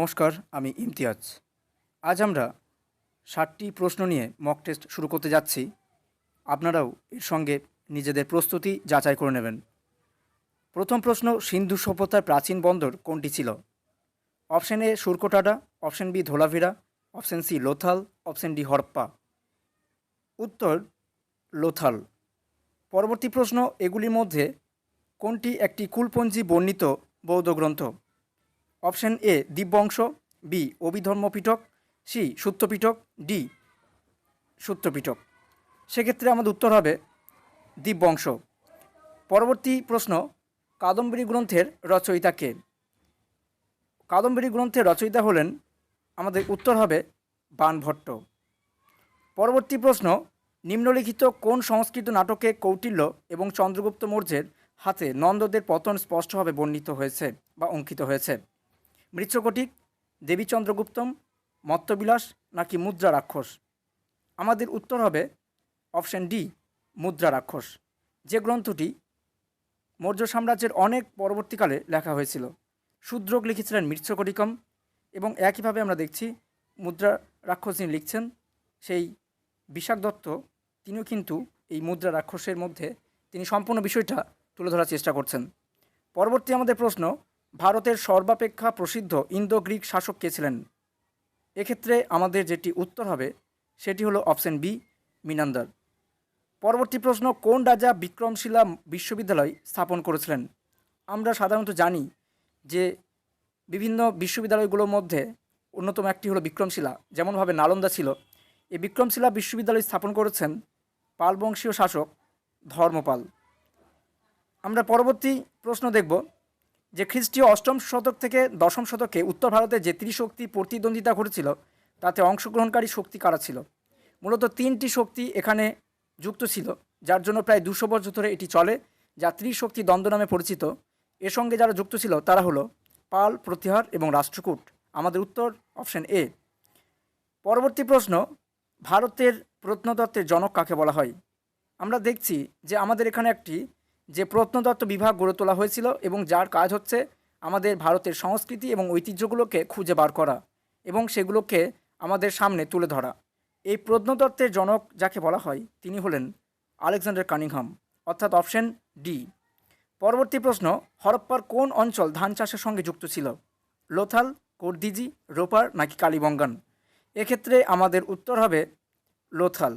নমস্কার, আমি ইমতিয়াজ। আজ আমরা ষাটটি প্রশ্ন নিয়ে মক টেস্ট শুরু করতে যাচ্ছি। আপনারাও এর সঙ্গে নিজেদের প্রস্তুতি যাচাই করে নেবেন। প্রথম প্রশ্ন, সিন্ধু সভ্যতার প্রাচীন বন্দর কোনটি ছিল? Option A Surkotada, option B Dholavira option C Lothal, option D Harappa. উত্তর, লোথাল। পরবর্তী প্রশ্ন, এগুলির মধ্যে কোনটি একটি কুলপঞ্জি বর্ণিত বৌদ্ধ গ্রন্থ? Option A, Divyamsha, B Abhidharma Pitaka C Sutrapitaka D Sutrapitaka সেক্ষেত্রে আমাদের উত্তর হবে দিব্যংশ। পরবর্তী প্রশ্ন কাদম্বরী গ্রন্থের রচয়িতা কে? কাদম্বরী গ্রন্থের রচয়িতা হলেন, আমাদের উত্তর হবে বাণভট্ট পরবর্তী প্রশ্ন, নিম্নলিখিত কোন সংস্কৃত নাটকে কৌটিল্য এবং চন্দ্রগুপ্ত মৌর্যের হাতে নন্দদের পতন স্পষ্টভাবে বর্ণিত হয়েছে বা অঙ্কিত হয়েছে? মৃচ্ছকটিক, দেবী চন্দ্রগুপ্তম, মত্তবিলাস নাকি মুদ্রা রাক্ষস? আমাদের উত্তর হবে অপশন ডি, মুদ্রা রাক্ষস। যে গ্রন্থটি মৌর্য সাম্রাজ্যের অনেক পরবর্তীকালে লেখা হয়েছিল। শূদ্রক লিখেছিলেন মৃচ্ছকটিকম এবং একইভাবে আমরা দেখছি মুদ্রা রাক্ষস যিনি লিখছেন, সেই বিশাখ দত্ত তিনিও কিন্তু এই মুদ্রা রাক্ষসের মধ্যে তিনি সম্পূর্ণ বিষয়টা তুলে ধরার চেষ্টা করছেন। পরবর্তী আমাদের প্রশ্ন ভারতের সর্বাপেক্ষা প্রসিদ্ধ ইন্দো গ্রিক শাসক কে ছিলেন? এক্ষেত্রে আমাদের যেটি উত্তর হবে, সেটি হলো অপশন বি, মিনান্দার। পরবর্তী প্রশ্ন, কোন রাজা বিক্রমশিলা বিশ্ববিদ্যালয় স্থাপন করেছিলেন? আমরা সাধারণত জানি যে বিভিন্ন বিশ্ববিদ্যালয়গুলোর মধ্যে অন্যতম একটি হলো বিক্রমশিলা। যেমনভাবে নালন্দা ছিল, এই বিক্রমশিলা বিশ্ববিদ্যালয় স্থাপন করেছেন পালবংশীয় শাসক ধর্মপাল। আমরা পরবর্তী প্রশ্ন দেখব যে খ্রিস্টীয় অষ্টম শতক থেকে দশম শতকে উত্তর ভারতে যে ত্রিশক্তি প্রতিদ্বন্দ্বিতা ঘটেছিল, তাতে অংশগ্রহণকারী শক্তি কারা ছিল? মূলত তিনটি শক্তি এখানে যুক্ত ছিল, যার জন্য প্রায় দুশো বছর ধরে এটি চলে, যা ত্রিশক্তি দ্বন্দ্ব নামে পরিচিত। এর সঙ্গে যারা যুক্ত ছিল, তারা হলো পাল, প্রতিহার এবং রাষ্ট্রকূট। আমাদের উত্তর অপশন এ। পরবর্তী প্রশ্ন, ভারতের প্রত্নতত্ত্বের জনক কাকে বলা হয়? আমরা দেখছি যে আমাদের এখানে একটি যে প্রত্নতত্ত্ব বিভাগ গড়ে তোলা হয়েছিল এবং যার কাজ হচ্ছে আমাদের ভারতের সংস্কৃতি এবং ঐতিহ্যগুলোকে খুঁজে বার করা এবং সেগুলোকে আমাদের সামনে তুলে ধরা। এই প্রত্নতত্ত্বের জনক যাকে বলা হয়, তিনি হলেন আলেকজান্ডার কানিংহাম, অর্থাৎ অপশন ডি। পরবর্তী প্রশ্ন, হরপ্পার কোন অঞ্চল ধান চাষের সঙ্গে যুক্ত ছিল? লোথাল কর্দিজি রোপার নাকি কালীবঙ্গান? এক্ষেত্রে আমাদের উত্তর হবে লোথাল।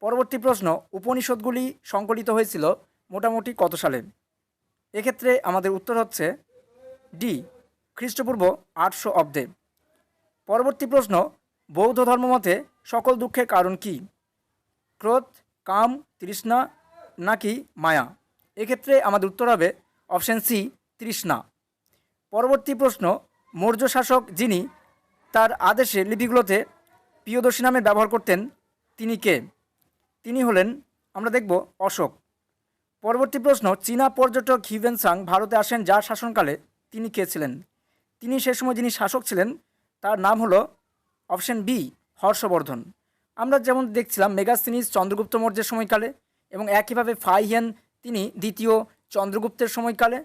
পরবর্তী প্রশ্ন, উপনিষদগুলি সংকলিত হয়েছিল মোটামুটি কত সালে? এক্ষেত্রে আমাদের উত্তর হচ্ছে ডি, খ্রিস্টপূর্ব আটশো অব্দে। পরবর্তী প্রশ্ন, বৌদ্ধ ধর্মমতে সকল দুঃখের কারণ কি? ক্রোধ, কাম, তৃষ্ণা নাকি মায়া? এক্ষেত্রে আমাদের উত্তর হবে অপশন সি, তৃষ্ণা। পরবর্তী প্রশ্ন, মৌর্য শাসক যিনি, তার আদেশে লিপিগুলোতে প্রিয়দর্শী নামে ব্যবহার করতেন, তিনি কে? তিনি হলেন, আমরা দেখব অশোক। পরবর্তী প্রশ্ন, চীনা পর্যটক হিভেনসাং ভারতে আসেন যার শাসনকালে তিনি কে ছিলেন? তিনি সে সময় যিনি শাসক ছিলেন, তার নাম হলো অপশন বি, হর্ষবর্ধন। আমরা যেমন দেখছিলাম মেগাস্তিনিস চন্দ্রগুপ্ত মৌর্যের সময়কালে এবং একইভাবে ফাইহেন তিনি দ্বিতীয় চন্দ্রগুপ্তের সময়কালে।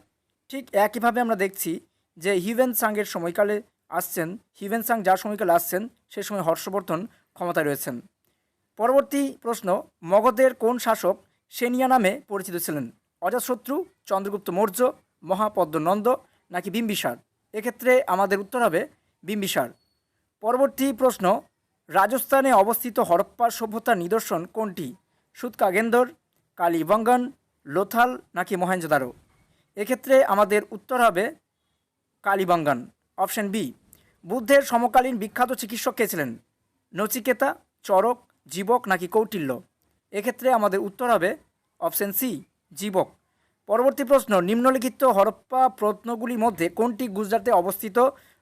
ঠিক একইভাবে আমরা দেখছি যে হিউয়েন সাংয়ের সময়কালে আসছেন, হিউয়েন সাং যার সময়কালে আসছেন, সে সময় হর্ষবর্ধন ক্ষমতায় রয়েছেন। পরবর্তী প্রশ্ন, মগধের কোন শাসক সেনিয়া নামে পরিচিত ছিলেন। অজাতশত্রু চন্দ্রগুপ্ত মৌর্য, মহাপদ্মনন্দ নাকি বিম্বিসার? এক্ষেত্রে আমাদের উত্তর হবে বিম্বিসার। পরবর্তী প্রশ্ন, রাজস্থানে অবস্থিত হরপ্পা সভ্যতার নিদর্শন কোনটি? সুতকাগেন্দর কালীবঙ্গন, লোথাল নাকি মহেঞ্জোদারো এক্ষেত্রে আমাদের উত্তর হবে কালীবঙ্গন। অপশন বি, বুদ্ধের সমকালীন বিখ্যাত চিকিৎসক কে ছিলেন? নচিকেতা, চরক, জীবক নাকি কৌটিল্য? এক্ষেত্রে আমাদের উত্তর হবে অপশন সি, জীবক। পরবর্তী প্রশ্ন, নিম্নলিখিত হরপ্পা প্রত্নগুলির মধ্যে কোনটি গুজরাটে অবস্থিত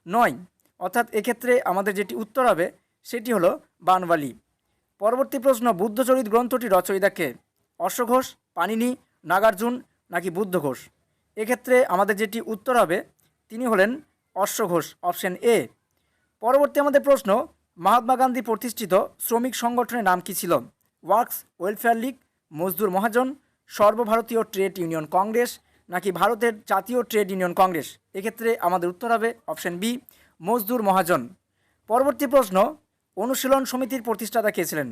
নয়? অর্থাৎ এক্ষেত্রে আমাদের যেটি উত্তর হবে সেটি হলো বানওয়ালি। পরবর্তী প্রশ্ন, বুদ্ধচরিত গ্রন্থটি রচয়িতাকে অশ্বঘোষ পানিনি, নাগার্জুন নাকি বুদ্ধ ঘোষ? এক্ষেত্রে আমাদের যেটি উত্তর হবে তিনি হলেন অশ্বঘোষ অপশন এ। পরবর্তী আমাদের প্রশ্ন, মহাত্মা গান্ধী প্রতিষ্ঠিত শ্রমিক সংগঠনের নাম কী ছিল? ওয়ার্কস ওয়েলফেয়ার লীগ, মজদুর মহাজন, সর্বভারতীয় ট্রেড ইউনিয়ন কংগ্রেস, নাকি ভারতের জাতীয় ট্রেড ইউনিয়ন কংগ্রেস? এক্ষেত্রে আমাদের উত্তর হবে অপশন বি, মজদুর মহাজন। পরবর্তী প্রশ্ন, অনুশীলন সমিতির প্রতিষ্ঠাতা কে ছিলেন?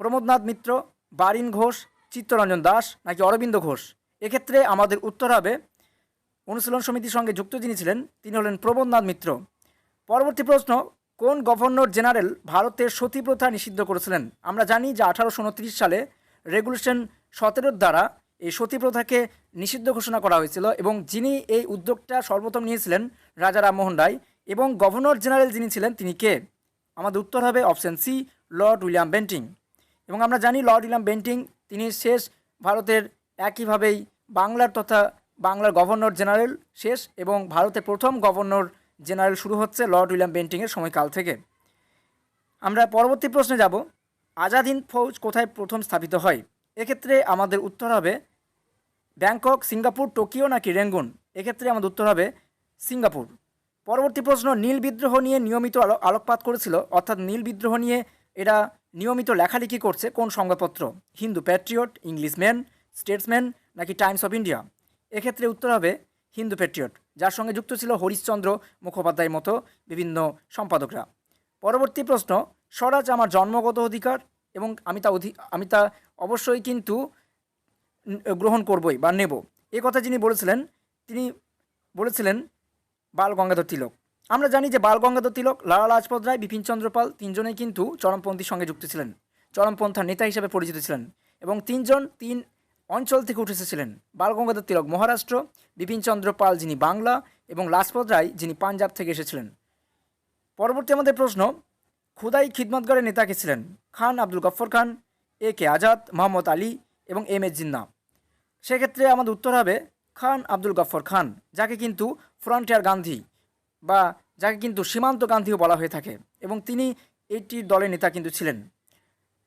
প্রমোদনাথ মিত্র, বারিন ঘোষ, চিত্তরঞ্জন দাস, নাকি অরবিন্দ ঘোষ? এক্ষেত্রে আমাদের উত্তর হবে, অনুশীলন সমিতির সঙ্গে যুক্ত যিনি ছিলেন, তিনি হলেন প্রমোদনাথ মিত্র। পরবর্তী প্রশ্ন কোন গভর্নর জেনারেল ভারতের সতী প্রথা নিষিদ্ধ করেছিলেন? আমরা জানি যে আঠারোশো উনত্রিশ সালে রেগুলেশন সতেরোর দ্বারা এই সতী প্রথাকে নিষিদ্ধ ঘোষণা করা হয়েছিল এবং যিনি এই উদ্যোগটা সর্বপ্রথম নিয়েছিলেন রাজা রামমোহন রায় এবং গভর্নর জেনারেল যিনি ছিলেন তিনি কে? আমাদের উত্তর হবে option C, lord William Bentinck. এবং আমরা জানি লর্ড উইলিয়াম বেন্টিং তিনি শেষ ভারতের একইভাবেই বাংলার তথা বাংলার গভর্নর জেনারেল শেষ এবং ভারতের প্রথম গভর্নর জেনারেল শুরু হচ্ছে লর্ড উইলিয়াম বেন্টিংয়ের সময়কাল থেকে। আমরা পরবর্তী প্রশ্নে যাব, আজাদ হিন্দ ফৌজ কোথায় প্রথম স্থাপিত হয়? এক্ষেত্রে আমাদের উত্তর হবে ব্যাংকক, সিঙ্গাপুর, টোকিও নাকি রেঙ্গুন? এক্ষেত্রে আমাদের উত্তর হবে সিঙ্গাপুর। পরবর্তী প্রশ্ন, নীল বিদ্রোহ নিয়ে নিয়মিত আলো- আলোকপাত করেছিল, অর্থাৎ নীল বিদ্রোহ নিয়ে এরা নিয়মিত লেখালেখি করছে কোন সংবাদপত্র? Hindu Patriot, English man, Statesman নাকি টাইমস অফ ইন্ডিয়া? এক্ষেত্রে উত্তর হবে হিন্দু প্যাট্রিয়ট। যার সঙ্গে যুক্ত ছিল হরিশ্চন্দ্র মুখোপাধ্যায়ের মতো বিভিন্ন সম্পাদকরা। পরবর্তী প্রশ্ন, স্বরাজ আমার জন্মগত অধিকার? এবং আমি তা অধি আমি তা অবশ্যই কিন্তু গ্রহণ করবই বা নেব। এ কথা যিনি বলেছিলেন, তিনি বলেছিলেন, বাল গঙ্গাধর তিলক। আমরা জানি যে বাল গঙ্গাধর তিলক, লালা লাজপত রায় বিপিনচন্দ্র পাল তিনজনেই কিন্তু চরমপন্থীর সঙ্গে যুক্ত ছিলেন। চরমপন্থার নেতা হিসেবে পরিচিত ছিলেন। এবং তিনজন, তিন অঞ্চল থেকে উঠে এসেছিলেন বালগঙ্গাধর তিলক মহারাষ্ট্র বিপিনচন্দ্র পাল যিনি বাংলা এবং লাজপত রায় যিনি পাঞ্জাব থেকে এসেছিলেন। পরবর্তী আমাদের প্রশ্ন, খুদাই খিদমতগড়ের নেতা কে ছিলেন? খান আব্দুল গফর খান, এ কে আজাদ, মোহাম্মদ আলী এবং এম এ জিন্না। সেক্ষেত্রে আমাদের উত্তর হবে খান আব্দুল গফর খান, যাকে কিন্তু ফ্রন্টিয়ার গান্ধী বা যাকে কিন্তু সীমান্ত গান্ধীও বলা হয়ে থাকে এবং তিনি এইটির দলের নেতা কিন্তু ছিলেন।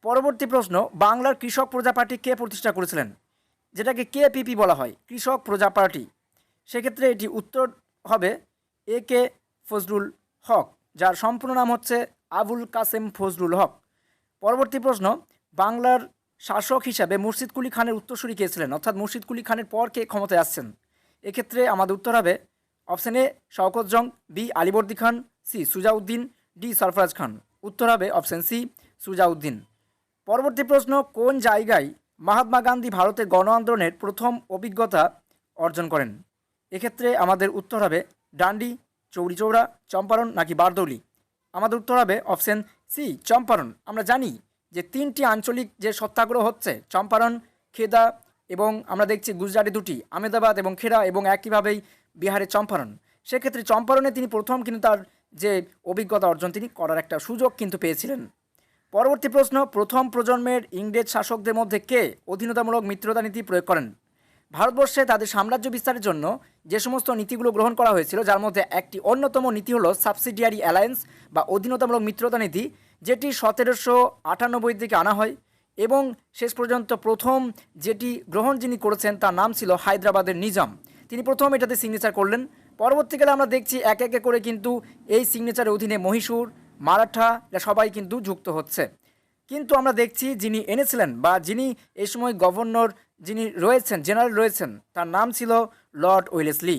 পরবর্তী প্রশ্ন, বাংলার কৃষক প্রজা পার্টি কে প্রতিষ্ঠা করেছিলেন? যেটাকে কে পিপি বলা হয়, কৃষক প্রজা পার্টি। সেক্ষেত্রে এটি উত্তর হবে এ কে ফজলুল হক, যার সম্পূর্ণ নাম হচ্ছে আবুল কাসেম ফজলুল হক। পরবর্তী প্রশ্ন, বাংলার শাসক হিসাবে মুর্শিদ কুলি খানের উত্তরসূরি কে ছিলেন? অর্থাৎ মুর্শিদ কুলি খানের পর কে ক্ষমতায় আসছেন? এক্ষেত্রে আমাদের উত্তর হবে option A, Shaukat Jang, B, Alivardi Khan, C, Sujauddin, D, Sarfaraz Khan. উত্তর হবে অপশন সি, সুজাউদ্দিন। পরবর্তী প্রশ্ন, কোন জায়গায় মহাত্মা গান্ধী ভারতের গণ আন্দোলনের প্রথম অভিজ্ঞতা অর্জন করেন। এক্ষেত্রে আমাদের উত্তর হবে ডান্ডি চৌরিচৌড়া চম্পারণ নাকি বারদৌলি। আমাদের উত্তর হবে অপশন সি, চম্পারণ। আমরা জানি যে তিনটি আঞ্চলিক যে সত্যাগ্রহ হচ্ছে, চম্পারণ, খেদা এবং আমরা দেখছি গুজরাটে দুটি আমেদাবাদ এবং খেরা এবং একইভাবেই বিহারে চম্পারণ। সেক্ষেত্রে চম্পারণে তিনি প্রথম কিন্তু তার যে অভিজ্ঞতা অর্জন তিনি করার একটা সুযোগ কিন্তু পেয়েছিলেন। পরবর্তী প্রশ্ন, প্রথম প্রজন্মের ইংরেজ শাসকদের মধ্যে কে অধীনতামূলক মিত্রতা নীতি প্রয়োগ করেন? ভারতবর্ষে তাদের সাম্রাজ্য বিস্তারের জন্য যে সমস্ত নীতিগুলো গ্রহণ করা হয়েছিল, যার মধ্যে একটি অন্যতম নীতি হলো সাবসিডিয়ারি অ্যালায়েন্স বা অধীনতামূলক মিত্রতা নীতি, যেটি সতেরোশো আটানব্বই থেকে আনা হয় এবং শেষ পর্যন্ত প্রথম যেটি গ্রহণ যিনি করেছেন তার নাম ছিল হায়দ্রাবাদের নিজাম। তিনি প্রথম এটাতে সিগনেচার করলেন। পরবর্তীকালে আমরা দেখছি একে একে করে কিন্তু এই সিগনেচারের অধীনে মহীশূর মারাঠা, এরা সবাই কিন্তু যুক্ত হচ্ছে। কিন্তু আমরা দেখছি যিনি এনেছিলেন বা যিনি এই সময় গভর্নর যিনি রয়েছেন, জেনারেল রয়েছেন, তার নাম ছিল লর্ড ওয়েলেসলি।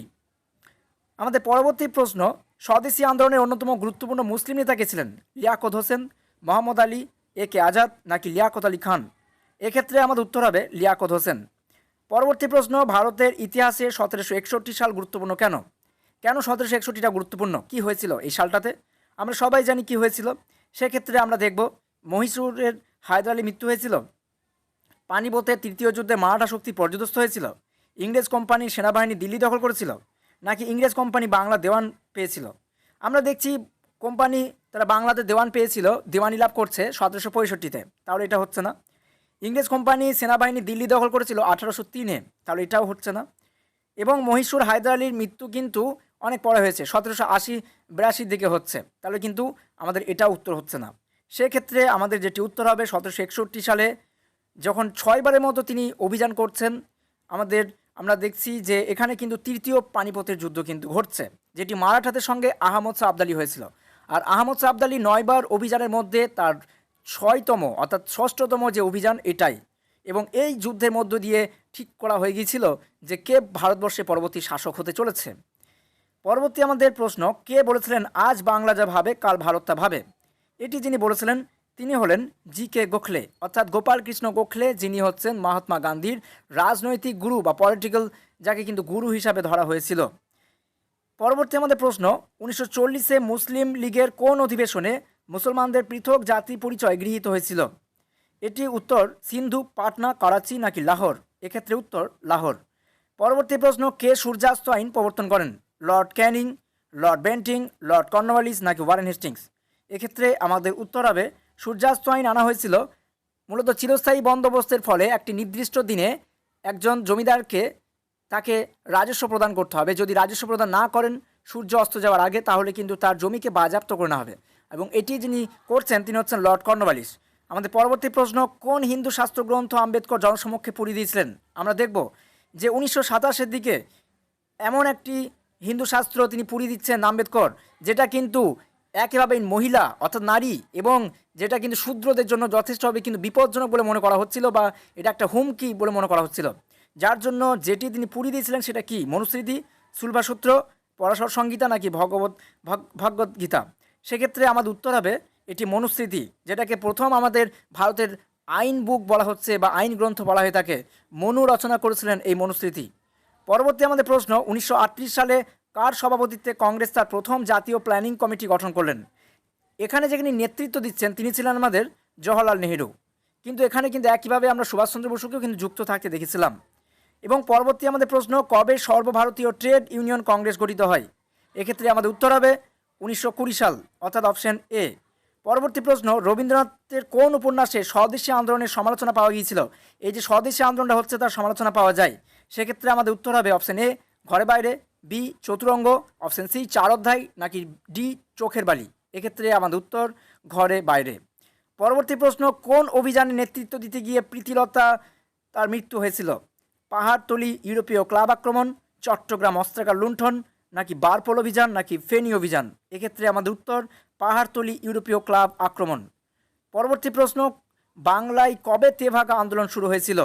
আমাদের পরবর্তী প্রশ্ন, স্বদেশী আন্দোলনের অন্যতম গুরুত্বপূর্ণ মুসলিম নেতা কে ছিলেন? লিয়াকত হোসেন, মোহাম্মদ আলী, এ কে আজাদ নাকি লিয়াকত আলী খান? এক্ষেত্রে আমাদের উত্তর হবে লিয়াকত হোসেন। পরবর্তী প্রশ্ন, ভারতের ইতিহাসে সতেরোশো একষট্টি সাল গুরুত্বপূর্ণ কেন? কেন সতেরোশো একষট্টিটা গুরুত্বপূর্ণ? কি হয়েছিল এই সালটাতে? আমরা সবাই জানি কি হয়েছিল। সেক্ষেত্রে আমরা দেখব, মহীশূরের হায়দার আলী মৃত্যু হয়েছিল। পানিপথের তৃতীয় যুদ্ধে মারাঠা শক্তি পর্যদস্ত হয়েছিল। ইংরেজ কোম্পানির সেনাবাহিনী দিল্লি দখল করেছিল, নাকি ইংরেজ কোম্পানি বাংলা দেওয়ান পেয়েছিল। আমরা দেখছি কোম্পানি তারা বাংলাতে দেওয়ান পেয়েছিল, দেওয়ানি লাভ করছে সতেরোশো পঁয়ষট্টিতে। তাহলে এটা হচ্ছে না। ইংরেজ কোম্পানি সেনাবাহিনী দিল্লি দখল করেছিল আঠারোশো তিনে। তাহলে এটাও হচ্ছে না। এবং মহীশূর হায়দার আলীর মৃত্যু কিন্তু অনেক পরে হয়েছে, সতেরোশো আশি বিরাশির দিকে হচ্ছে। তাহলে কিন্তু আমাদের এটা উত্তর হচ্ছে না। সেক্ষেত্রে আমাদের যেটি উত্তর হবে, সতেরোশো একষট্টি সালে যখন ছয়বারের মতো তিনি অভিযান করছেন, আমাদের, আমরা দেখছি যে এখানে কিন্তু তৃতীয় পানিপথের যুদ্ধ কিন্তু ঘটছে, যেটি মারাঠাদের সঙ্গে আহমদ শাহ আবদালি হয়েছিল। আর আহমদ শাহ আবদালি নয়বার অভিযানের মধ্যে তার ছয়তম, অর্থাৎ ষষ্ঠতম যে অভিযান এটাই। এবং এই যুদ্ধের মধ্য দিয়ে ঠিক করা হয়ে গিয়েছিল যে কে ভারতবর্ষে পরবর্তী শাসক হতে চলেছে। পরবর্তী আমাদের প্রশ্ন, কে বলেছিলেন, আজ বাংলা যা ভাবে, কাল ভারত তা ভাবে? এটি যিনি বলেছিলেন, তিনি হলেন জি কে গোখলে। অর্থাৎ গোপাল কৃষ্ণ গোখলে, যিনি হচ্ছেন মহাত্মা গান্ধীর রাজনৈতিক গুরু বা পলিটিক্যাল যাকে কিন্তু গুরু হিসাবে ধরা হয়েছিল। পরবর্তী আমাদের প্রশ্ন, উনিশশো চল্লিশে মুসলিম লীগের কোন অধিবেশনে মুসলমানদের পৃথক জাতি পরিচয় গৃহীত হয়েছিল? এটি উত্তর, সিন্ধু, পাটনা, করাচি নাকি লাহোর? এক্ষেত্রে উত্তর, লাহোর। পরবর্তী প্রশ্ন, কে সূর্যাস্ত আইন প্রবর্তন করেন? Lord Canning, lord Bentinck, lord Cornwallis নাকি ওয়ারেন হেস্টিংস? এক্ষেত্রে আমাদের উত্তর হবে, সূর্যাস্ত আইন আনা হয়েছিল মূলত চিরস্থায়ী বন্দোবস্তের ফলে একটি নির্দিষ্ট দিনে একজন জমিদারকে তাকে রাজস্ব প্রদান করতে হবে। যদি রাজস্ব প্রদান না করেন সূর্য অস্ত যাওয়ার আগে, তাহলে কিন্তু তার জমিকে বাজেয়াপ্ত করে নেওয়া হবে। এবং এটি যিনি করছেন, তিনি হচ্ছেন লর্ড কর্নওয়ালিস। আমাদের পরবর্তী প্রশ্ন, কোন হিন্দু শাস্ত্র গ্রন্থ আম্বেদকর জনসমক্ষে পড়িয়ে দিয়েছিলেন? আমরা দেখব যে উনিশশো সাতাশের দিকে এমন একটি হিন্দু শাস্ত্র তিনি পুড়িয়ে দিচ্ছেন আম্বেদকর, যেটা কিন্তু একেবারেই মহিলা, অর্থাৎ নারী, এবং যেটা কিন্তু শূদ্রদের জন্য যথেষ্টভাবে কিন্তু বিপজ্জনক বলে মনে করা হচ্ছিল বা এটা একটা হুমকি বলে মনে করা হচ্ছিল। যার জন্য যেটি তিনি পুড়িয়ে দিয়েছিলেন সেটা কি? মনুস্মৃতি সুলভাসূত্র পরাশর সংগীতা নাকি ভগবত, ভগ- ভগবত গীতা? সেক্ষেত্রে আমাদের উত্তর হবে এটি মনুস্মৃতি, যেটাকে প্রথম আমাদের ভারতের আইন বুক বলা হচ্ছে বা আইন গ্রন্থ বলা হয়ে থাকে। মনু রচনা করেছিলেন এই মনুস্মৃতি। পরবর্তী আমাদের প্রশ্ন, উনিশশো আটত্রিশ সালে কার সভাপতিত্বে কংগ্রেস তার প্রথম জাতীয় প্ল্যানিং কমিটি গঠন করলেন? এখানে যেখানে নেতৃত্ব দিচ্ছেন, তিনি ছিলেন আমাদের জওহরলাল নেহেরু। কিন্তু এখানে কিন্তু একইভাবে আমরা সুভাষচন্দ্র বসুকেও কিন্তু যুক্ত থাকতে দেখেছিলাম। এবং পরবর্তী আমাদের প্রশ্ন, কবে সর্বভারতীয় ট্রেড ইউনিয়ন কংগ্রেস গঠিত হয়? এক্ষেত্রে আমাদের উত্তর হবে উনিশশো কুড়ি সাল, অর্থাৎ অপশন এ। পরবর্তী প্রশ্ন, রবীন্দ্রনাথের কোন উপন্যাসে স্বদেশী আন্দোলনের সমালোচনা পাওয়া গিয়েছিল? এই যে স্বদেশী আন্দোলনটা হচ্ছে তার সমালোচনা পাওয়া যায়। সেক্ষেত্রে আমাদের উত্তর হবে অপশন এ ঘরে বাইরে বি চতুরঙ্গ অপশান সি চার অধ্যায়, নাকি ডি চোখের বালি। এক্ষেত্রে আমাদের উত্তর, ঘরে বাইরে। পরবর্তী প্রশ্ন, কোন অভিযানে নেতৃত্ব দিতে গিয়ে প্রীতিলতা তার মৃত্যু হয়েছিল? পাহাড়তলি ইউরোপীয় ক্লাব আক্রমণ, চট্টগ্রাম অস্ত্রাগার লুণ্ঠন, নাকি বারপোল অভিযান, নাকি ফেনী অভিযান? এক্ষেত্রে আমাদের উত্তর, পাহাড়তলি ইউরোপীয় ক্লাব আক্রমণ। পরবর্তী প্রশ্ন, বাংলায় কবে তেভাগা আন্দোলন শুরু হয়েছিল?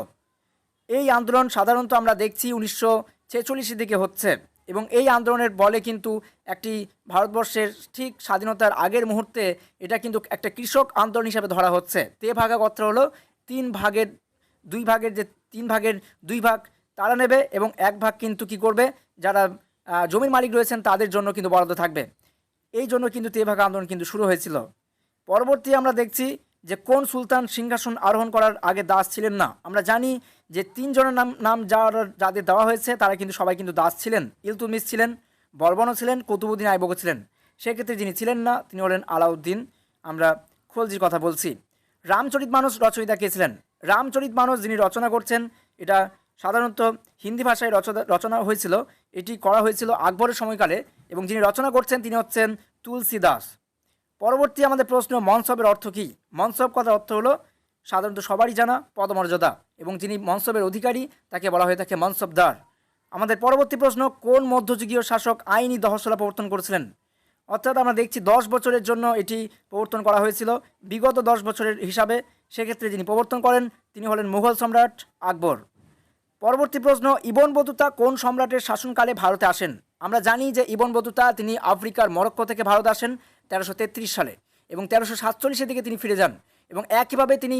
এই আন্দোলন সাধারণত আমরা দেখছি উনিশশো ছেচল্লিশের দিকে হচ্ছে এবং এই আন্দোলনের বলে কিন্তু একটি ভারতবর্ষের ঠিক স্বাধীনতার আগের মুহূর্তে এটা কিন্তু একটা কৃষক আন্দোলন হিসাবে ধরা হচ্ছে। তে ভাগা কথা হলো তিন ভাগের দুই ভাগের যে তিন ভাগের দুই ভাগ তারা নেবে এবং এক ভাগ কিন্তু কি করবে? যারা জমির মালিক রয়েছেন তাদের জন্য কিন্তু বরাদ্দ থাকবে। এই জন্য কিন্তু তে ভাগা আন্দোলন কিন্তু শুরু হয়েছিল। পরবর্তী আমরা দেখছি যে কোন সুলতান সিংহাসন আরোহণ করার আগে দাস ছিলেন না। আমরা জানি যে তিনজনের নাম নাম যারা যাদের দেওয়া হয়েছে, তারা কিন্তু সবাই কিন্তু দাস ছিলেন। ইলতুমিস ছিলেন, বর্বনও ছিলেন, কুতুবুদ্দিন আইবকও ছিলেন। সেক্ষেত্রে যিনি ছিলেন না, তিনি হলেন আলাউদ্দিন। আমরা খলজির কথা বলছি। রামচরিত মানস রচয়িতা কে ছিলেন? রামচরিত মানস যিনি রচনা করছেন, এটা সাধারণত হিন্দি ভাষায় রচনা রচনা হয়েছিল। এটি করা হয়েছিল আকবরের সময়কালে এবং যিনি রচনা করছেন, তিনি হচ্ছেন তুলসী দাস পরবর্তী আমাদের প্রশ্ন, মনসবের অর্থ কী? মনসব কথার অর্থ হলো সাধারণত সবারই জানা পদমর্যাদা এবং যিনি মনসবের অধিকারী, তাকে বলা হয়ে থাকে মনসবদার। আমাদের পরবর্তী প্রশ্ন, কোন মধ্যযুগীয় শাসক আইনি দহসলা প্রবর্তন করেছিলেন? অর্থাৎ আমরা দেখছি দশ বছরের জন্য এটি প্রবর্তন করা হয়েছিল। বিগত দশ বছরের হিসাবে সেক্ষেত্রে যিনি প্রবর্তন করেন, তিনি হলেন মুঘল সম্রাট আকবর। পরবর্তী প্রশ্ন, ইবন বতুতা কোন সম্রাটের শাসনকালে ভারতে আসেন? আমরা জানি যে ইবন বতুতা, তিনি আফ্রিকার মরক্কো থেকে ভারত আসেন তেরোশো সালে এবং তেরোশো সাতচল্লিশের দিকে তিনি ফিরে যান। এবং একইভাবে তিনি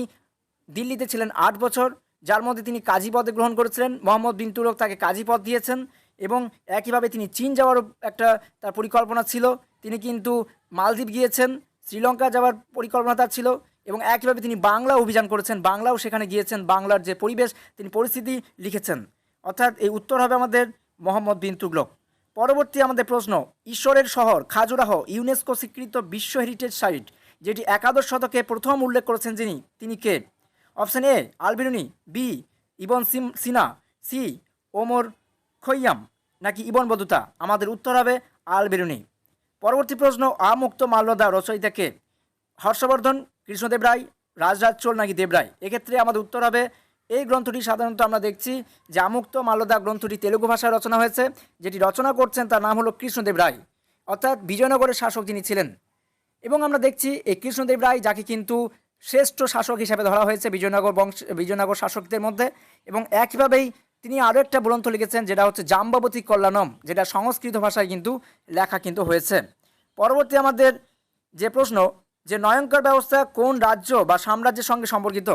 দিল্লিতে ছিলেন আট বছর, যার মধ্যে তিনি কাজী পদে গ্রহণ করেছিলেন। মোহাম্মদ বিন তুরক তাকে কাজী পদ দিয়েছেন এবং একইভাবে তিনি চীন যাওয়ারও একটা তার পরিকল্পনা ছিল। তিনি কিন্তু মালদ্বীপ গিয়েছেন, শ্রীলঙ্কা যাওয়ার পরিকল্পনা তার ছিল এবং একইভাবে তিনি বাংলা অভিযান করেছেন, বাংলাও সেখানে গিয়েছেন, বাংলার যে পরিবেশ, তিনি পরিস্থিতি লিখেছেন। অর্থাৎ এই উত্তর হবে আমাদের মোহাম্মদ বিন তুগলক। পরবর্তী আমাদের প্রশ্ন, ঈশ্বরের শহর খাজুরাহ ইউনেস্কো স্বীকৃত বিশ্ব হেরিটেজ সাইট। যেটি একাদশ শতকে প্রথম উল্লেখ করেছেন যিনি, তিনি কে? Option A Alberuni B, Ibn SIM, Sina, C, Omar Khayyam, নাকি ইবন বদুতা? আমাদের উত্তর হবে আলবিরুনি পরবর্তী প্রশ্ন, আমুক্ত মাল্যদা রচয়িতা কে? হর্ষবর্ধন, কৃষ্ণদেব রায়, রাজরাজ চোল, নাকি দেবরায় এক্ষেত্রে আমাদের উত্তর হবে, এই গ্রন্থটি সাধারণত আমরা দেখছি যে আমুক্ত মাল্যদা গ্রন্থটি তেলুগু ভাষায় রচনা হয়েছে, যেটি রচনা করছেন তার নাম হলো কৃষ্ণদেব রায়। অর্থাৎ বিজয়নগরের শাসক যিনি ছিলেন এবং আমরা দেখছি এই কৃষ্ণদেব রায় যাকে কিন্তু শ্রেষ্ঠ শাসক হিসাবে ধরা হয়েছে বিজয়নগর বংশ, বিজয়নগর শাসকদের মধ্যে। এবং একইভাবেই তিনি আরও একটা গ্রন্থ লিখেছেন, যেটা হচ্ছে জাম্বাবতী কল্যাণম, যেটা সংস্কৃত ভাষায় কিন্তু লেখা কিন্তু হয়েছে। পরবর্তী আমাদের যে প্রশ্ন, যে নয়ঙ্কর ব্যবস্থা কোন রাজ্য বা সাম্রাজ্যের সঙ্গে সম্পর্কিত?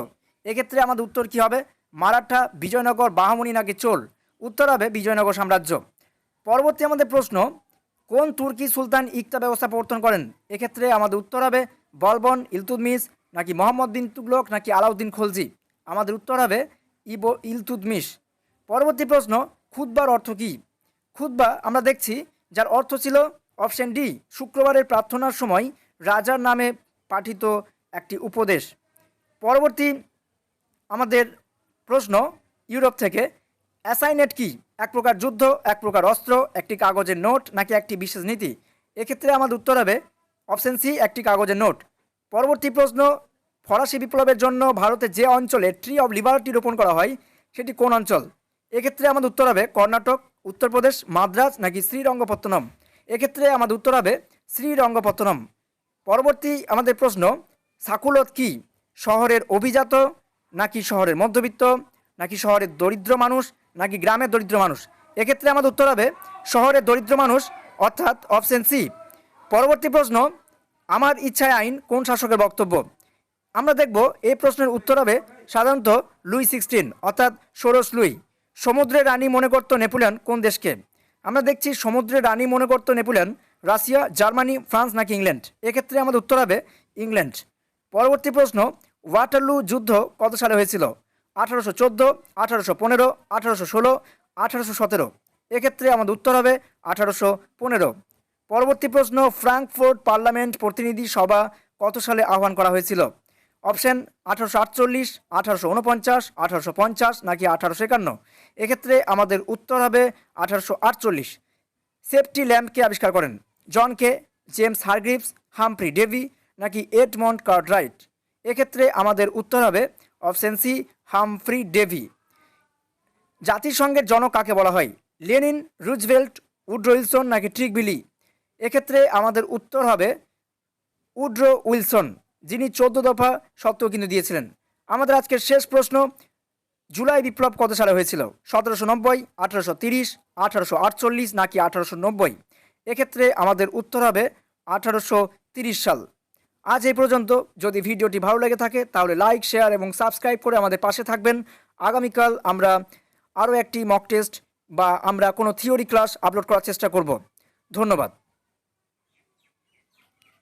এক্ষেত্রে আমাদের উত্তর কী হবে? মারাঠা, বিজয়নগর, বাহামণি নাকি চোল? উত্তর হবে বিজয়নগর সাম্রাজ্য। পরবর্তী আমাদের প্রশ্ন কোন তুর্কি সুলতান ইকতা ব্যবস্থা প্রবর্তন করেন? এক্ষেত্রে আমাদের উত্তর হবে বলবন ইলতুদমিস নাকি মোহাম্মদ বিন তুগলক, নাকি আলাউদ্দিন খলজি? আমাদের উত্তর হবে ইবো ইলতুদমিস পরবর্তী প্রশ্ন, খুতবার অর্থ কী? খুতবা আমরা দেখছি যার অর্থ ছিল অপশন ডি, শুক্রবারের প্রার্থনার সময় রাজার নামে পাঠিত একটি উপদেশ। পরবর্তী আমাদের প্রশ্ন, ইউরোপ থেকে অ্যাসাইনেট কি? এক প্রকার যুদ্ধ, এক প্রকার অস্ত্র, একটি কাগজের নোট, নাকি একটি বিশেষ নীতি? এক্ষেত্রে আমাদের উত্তর হবে অপশন সি, একটি কাগজের নোট। পরবর্তী প্রশ্ন, ফরাসি বিপ্লবের জন্য ভারতে যে অঞ্চলে ট্রি অফ লিবার্টি রোপণ করা হয়, সেটি কোন অঞ্চল? এক্ষেত্রে আমাদের উত্তর হবে কর্ণাটক, উত্তরপ্রদেশ, মাদ্রাজ, নাকি শ্রীরঙ্গপত্তনম? এক্ষেত্রে আমাদের উত্তর হবে শ্রীরঙ্গপত্তনম। পরবর্তী আমাদের প্রশ্ন, সাকুলত কি? শহরের অভিজাত নাকি শহরের মধ্যবিত্ত? নাকি শহরের দরিদ্র মানুষ, নাকি গ্রামের দরিদ্র মানুষ? এক্ষেত্রে আমাদের উত্তর হবে, শহরের দরিদ্র মানুষ, অর্থাৎ অপশন সি পরবর্তী প্রশ্ন, আমার ইচ্ছায় আইন কোন শাসকের বক্তব্য? আমরা দেখব, এই প্রশ্নের উত্তর হবে সাধারণত লুই সিক্সটিন, অর্থাৎ ষোড়শ লুই। সমুদ্রের রানী মনে করত নেপোলিয়ন কোন দেশকে? আমরা দেখছি সমুদ্রের রানী মনে করত নেপোলিয়ন, রাশিয়া, জার্মানি, ফ্রান্স নাকি ইংল্যান্ড? এক্ষেত্রে আমাদের উত্তর হবে ইংল্যান্ড। পরবর্তী প্রশ্ন, ওয়াটারলু যুদ্ধ কত সালে হয়েছিল? আঠারোশো চোদ্দ, আঠারোশো পনেরো, আঠারোশো ষোলো, আঠারোশো সতেরো। এক্ষেত্রে আমাদের উত্তর হবে আঠারোশো পনেরো। পরবর্তী প্রশ্ন, ফ্রাঙ্কফোর্ট পার্লামেন্ট প্রতিনিধি সভা কত সালে আহ্বান করা হয়েছিল? অপশন, আঠারোশো আটচল্লিশ, আঠারোশো উনপঞ্চাশ, আঠারোশো পঞ্চাশ নাকি আঠারোশো একান্ন? এক্ষেত্রে আমাদের উত্তর হবে আঠারোশো আটচল্লিশ। সেফটি ল্যাম্পকে আবিষ্কার করেন। জন কে, জেমস হারগ্রিভস, হামফ্রি ডেভি নাকি এডমন্ড কার্ডরাইট এক্ষেত্রে আমাদের উত্তর হবে অপশন সি হামফ্রি ডেভি জাতিসংঘের জনক কাকে বলা হয়? লেনিন, রুজভেল্ট, উড্রো উইলসন নাকি ট্রিকবিলি এক্ষেত্রে আমাদের উত্তর হবে উড্রো উইলসন, যিনি চোদ্দ দফা সত্ত্বেও কিন্তু দিয়েছিলেন। আমাদের আজকের শেষ প্রশ্ন, জুলাই বিপ্লব কত সালে হয়েছিল? সতেরোশো নব্বই, আঠারোশো তিরিশ, আঠারোশো আটচল্লিশ নাকি আঠারোশো নব্বই? এক্ষেত্রে আমাদের উত্তর হবে আঠারোশো তিরিশ সাল। আজ এই পর্যন্ত। যদি ভিডিওটি ভালো লেগে থাকে, তাহলে লাইক শেয়ার এবং সাবস্ক্রাইব করে আমাদের পাশে থাকবেন। আগামীকাল আমরা আরও একটি মক টেস্ট বা আমরা কোনো থিওরি ক্লাস আপলোড করার চেষ্টা করব। ধন্যবাদ।